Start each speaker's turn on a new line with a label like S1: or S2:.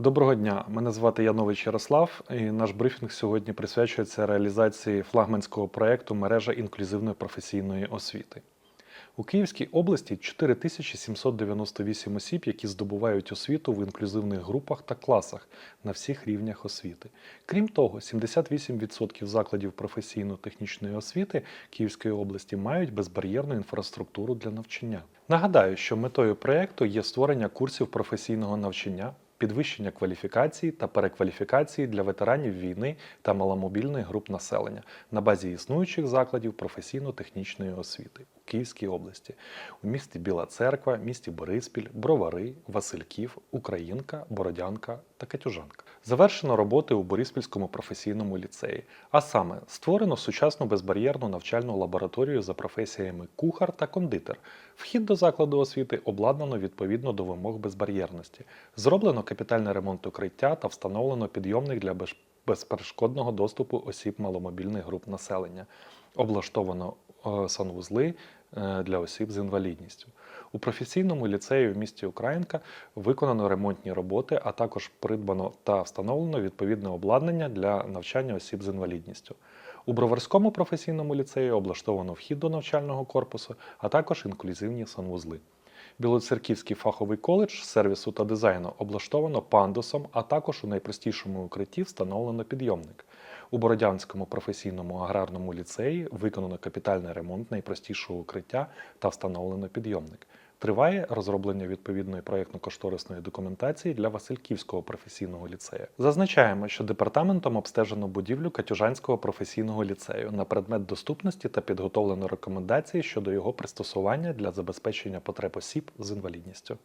S1: Доброго дня, мене звати Янович Ярослав, і наш брифінг сьогодні присвячується реалізації флагманського проєкту Мережа інклюзивної професійної освіти. У Київській області 4798 осіб, які здобувають освіту в інклюзивних групах та класах на всіх рівнях освіти. Крім того, 78% закладів професійно-технічної освіти Київської області мають безбар'єрну інфраструктуру для навчання. Нагадаю, що метою проєкту є створення курсів професійного навчання, підвищення кваліфікації та перекваліфікації для ветеранів війни та маломобільних груп населення на базі існуючих закладів професійно-технічної освіти у Київській області, у місті Біла Церква, місті Бориспіль, Бровари, Васильків, Українка, Бородянка та Катюжанка. Завершено роботи у Бориспільському професійному ліцеї, а саме створено сучасну безбар'єрну навчальну лабораторію за професіями кухар та кондитер. Вхід до закладу освіти обладнано відповідно до вимог безбар'єрності. Зроблено капітальний ремонт укриття та встановлено підйомник для безперешкодного доступу осіб маломобільних груп населення. Облаштовано е, санвузли е, для осіб з інвалідністю. У професійному ліцеї в місті Українка виконано ремонтні роботи, а також придбано та встановлено відповідне обладнання для навчання осіб з інвалідністю. У Броварському професійному ліцеї облаштовано вхід до навчального корпусу, а також інклюзивні санвузли. Білоцерківський фаховий коледж сервісу та дизайну облаштовано пандусом, а також у найпростішому укритті встановлено підйомник. У Бородянському професійному аграрному ліцеї виконано капітальний ремонт найпростішого укриття та встановлено підйомник. Триває розроблення відповідної проєктно-кошторисної документації для Васильківського професійного ліцею. Зазначаємо, що департаментом обстежено будівлю Катюжанського професійного ліцею на предмет доступності та підготовлено рекомендації щодо його пристосування для забезпечення потреб осіб з інвалідністю.